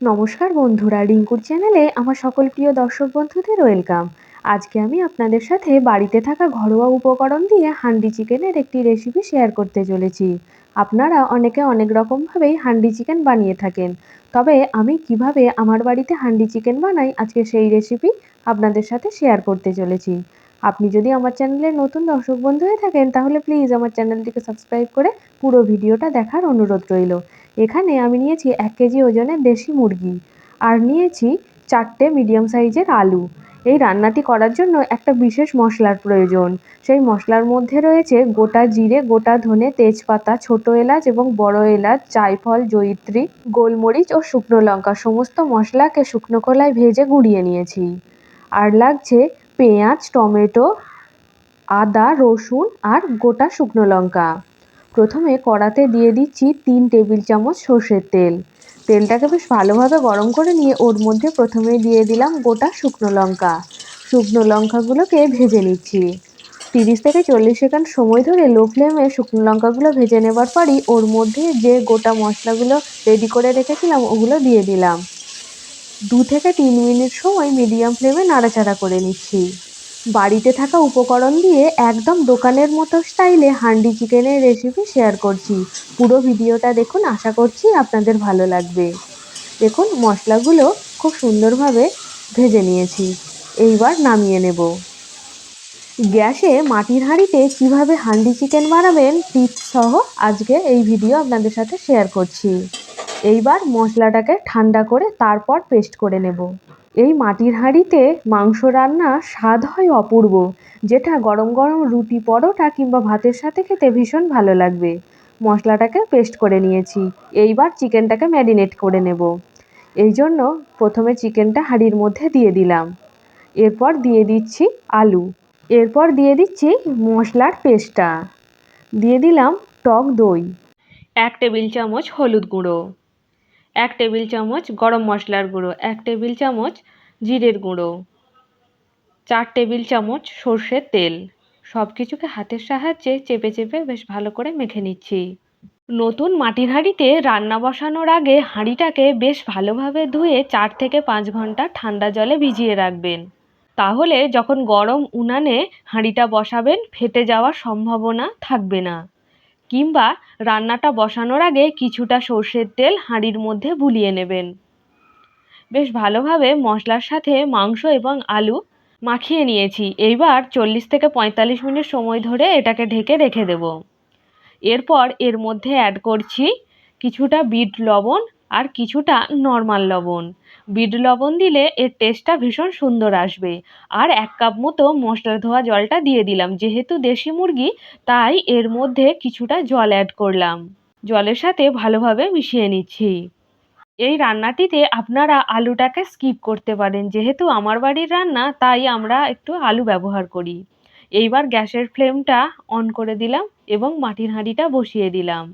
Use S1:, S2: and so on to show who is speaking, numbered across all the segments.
S1: নমস্কার বন্ধুরা, রিঙ্কুর চ্যানেলে আমার সকল প্রিয় দর্শক বন্ধুদের ওয়েলকাম। আজকে আমি আপনাদের সাথে বাড়িতে থাকা ঘরোয়া উপকরণ দিয়ে হান্ডি চিকেনের একটি রেসিপি শেয়ার করতে চলেছি। আপনারা অনেকে অনেক রকমভাবেই হান্ডি চিকেন বানিয়ে থাকেন। তবে আমি কীভাবে আমার বাড়িতে হান্ডি চিকেন বানাই আজকে সেই রেসিপি আপনাদের সাথে শেয়ার করতে চলেছি। আপনি যদি আমার চ্যানেলে নতুন দর্শক বন্ধু হয়ে থাকেন, তাহলে প্লিজ আমার চ্যানেলটিকে সাবস্ক্রাইব করে পুরো ভিডিওটা দেখার অনুরোধ রইল। এখানে আমি নিয়েছি এক কেজি ওজনের দেশি মুরগি আর নিয়েছি চারটে মিডিয়াম সাইজের আলু। এই রান্নাটি করার জন্য একটা বিশেষ মশলার প্রয়োজন। সেই মশলার মধ্যে রয়েছে গোটা জিরে, গোটা ধনে, তেজপাতা, ছোট এলাচ এবং বড় এলাচ, জায়ফল, জয়িত্রী, গোলমরিচ ও শুকনো লঙ্কা সমস্ত মশলাকে শুকনো খোলায় ভেজে গুঁড়িয়ে নিয়েছি। আর লাগছে পেঁয়াজ, টমেটো, আদা, রসুন আর গোটা শুকনো লঙ্কা। প্রথমে কড়াতে দিয়ে দিচ্ছি তিন টেবিল চামচ সর্ষের তেল। তেলটাকে বেশ ভালোভাবে গরম করে নিয়ে ওর মধ্যে প্রথমে দিয়ে দিলাম গোটা শুকনো লঙ্কা। শুকনো লঙ্কাগুলোকে ভেজে নিচ্ছি। তিরিশ থেকে চল্লিশ সেকেন্ড সময় ধরে লো ফ্লেমে শুকনো লঙ্কাগুলো ভেজে নেবার পরই ওর মধ্যে যে গোটা মশলাগুলো রেডি করে রেখেছিলাম ওগুলো দিয়ে দিলাম। দু থেকে তিন মিনিট সময় মিডিয়াম ফ্লেমে নাড়াচাড়া করে নিচ্ছি। বাড়িতে থাকা উপকরণ দিয়ে একদম দোকানের মতো স্টাইলে হান্ডি চিকেনের রেসিপি শেয়ার করছি। পুরো ভিডিওটা দেখুন, আশা করছি আপনাদের ভালো লাগবে। দেখুন, মশলাগুলো খুব সুন্দরভাবে ভেজে নিয়েছি। এইবার নামিয়ে নেব। গ্যাসে মাটির হাঁড়িতে কীভাবে হান্ডি চিকেন বানাবেন, টিপস সহ আজকে এই ভিডিও আপনাদের সাথে শেয়ার করছি। এইবার মশলাটাকে ঠান্ডা করে তারপর পেস্ট করে নেব। এই মাটির হাঁড়িতে মাংস রান্না স্বাদ হয় অপূর্ব, যেটা গরম গরম রুটি পরোটা কিংবা ভাতের সাথে খেতে ভীষণ ভালো লাগবে। মশলাটাকে পেস্ট করে নিয়েছি, এইবার চিকেনটাকে ম্যারিনেট করে নেব। এই জন্য প্রথমে চিকেনটা হাঁড়ির মধ্যে দিয়ে দিলাম। এরপর দিয়ে দিচ্ছি আলু। এরপর দিয়ে দিচ্ছি মশলার পেস্টটা। দিয়ে দিলাম টক দই। এক টেবিল চামচ হলুদ গুঁড়ো। এক টেবিল চামচ গরম মশলার গুঁড়ো, এক টেবিল চামচ জিরের গুঁড়ো, চার টেবিল চামচ সর্ষের তেল। সব কিছুকে হাতের সাহায্যে চেপে চেপে বেশ ভালো করে মেখে নিচ্ছি। নতুন মাটির হাঁড়িতে রান্না বসানোর আগে হাঁড়িটাকে বেশ ভালোভাবে ধুয়ে চার থেকে পাঁচ ঘণ্টা ঠান্ডা জলে ভিজিয়ে রাখবেন। তাহলে যখন গরম উনানে হাঁড়িটা বসাবেন, ফেটে যাওয়ার সম্ভাবনা থাকবে না। কিংবা রান্নাটা বসানোর আগে কিছুটা সর্ষের তেল হাঁড়ির মধ্যে বুলিয়ে নেবেন। বেশ ভালোভাবে মশলার সাথে মাংস এবং আলু মাখিয়ে নিয়েছি। এইবার চল্লিশ থেকে পঁয়তাল্লিশ মিনিট সময় ধরে এটাকে ঢেকে রেখে দেব। এরপর এর মধ্যে অ্যাড করছি কিছুটা বিট লবণ আর কিছুটা নর্মাল লবণ। বিট লবণ দিলে এর টেস্টটা ভীষণ সুন্দর আসবে। আর এক কাপ মতো মশলা ধোয়া জলটা দিয়ে দিলাম। যেহেতু দেশি মুরগি, তাই এর মধ্যে কিছুটা জল অ্যাড করলাম। জলের সাথে ভালোভাবে মিশিয়ে নিচ্ছি। এই রান্নাটিতে আপনারা আলুটাকে স্কিপ করতে পারেন। যেহেতু আমার বাড়ির রান্না, তাই আমরা একটু আলু ব্যবহার করি। এইবার গ্যাসের ফ্লেমটা অন করে দিলাম এবং মাটির হাঁড়িটা বসিয়ে দিলাম।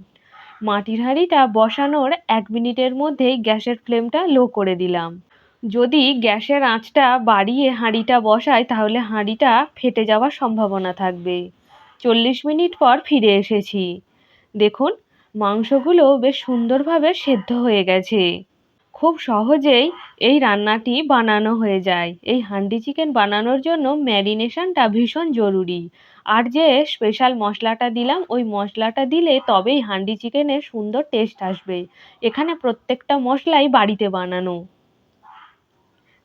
S1: মাটির হাঁড়িটা বসানোর এক মিনিটের মধ্যেই গ্যাসের ফ্লেমটা লো করে দিলাম। যদি গ্যাসের আঁচটা বাড়িয়ে হাঁড়িটা বসাই, তাহলে হাঁড়িটা ফেটে যাওয়ার সম্ভাবনা থাকবে। চল্লিশ মিনিট পর ফিরে এসেছি। দেখুন, মাংসগুলো বেশ সুন্দরভাবে সেদ্ধ হয়ে গেছে। খুব সহজেই এই রান্নাটি বানানো হয়ে যায়। এই হান্ডি চিকেন বানানোর জন্য ম্যারিনেশনটা ভীষণ জরুরি। আর যে স্পেশাল মশলাটা দিলাম, ওই মশলাটা দিলে তবেই হান্ডি চিকেনের সুন্দর টেস্ট আসবে। এখানে প্রত্যেকটা মশলাই বাড়িতে বানানো।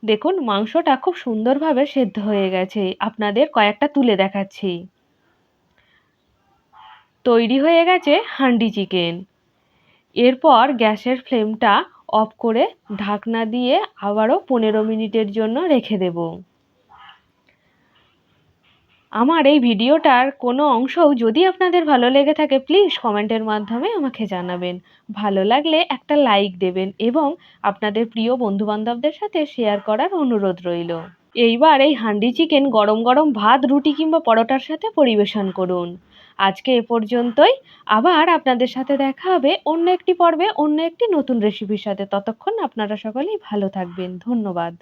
S1: দেখুন, মাংসটা খুব সুন্দরভাবে সেদ্ধ হয়ে গেছে। আপনাদের কয়েকটা তুলে দেখাচ্ছি। তৈরি হয়ে গেছে হান্ডি চিকেন। এরপর গ্যাসের ফ্লেমটা অফ করে ঢাকনা দিয়ে আবারও পনেরো মিনিটের জন্য রেখে দেব। আমার এই ভিডিওটার কোনো অংশও যদি আপনাদের ভালো লেগে থাকে প্লিজ কমেন্টের মাধ্যমে আমাকে জানাবেন। ভালো লাগলে একটা লাইক দেবেন এবং আপনাদের প্রিয় বন্ধুবান্ধবদের সাথে শেয়ার করার অনুরোধ রইল। এইবার এই হান্ডি চিকেন গরম গরম ভাত, রুটি কিংবা পরোটার সাথে পরিবেশন করুন। আজকে এ পর্যন্তই। আবার আপনাদের সাথে দেখা হবে অন্য একটি পর্বে, অন্য একটি নতুন রেসিপির সাথে। ততক্ষণ আপনারা সকলেই ভালো থাকবেন। ধন্যবাদ।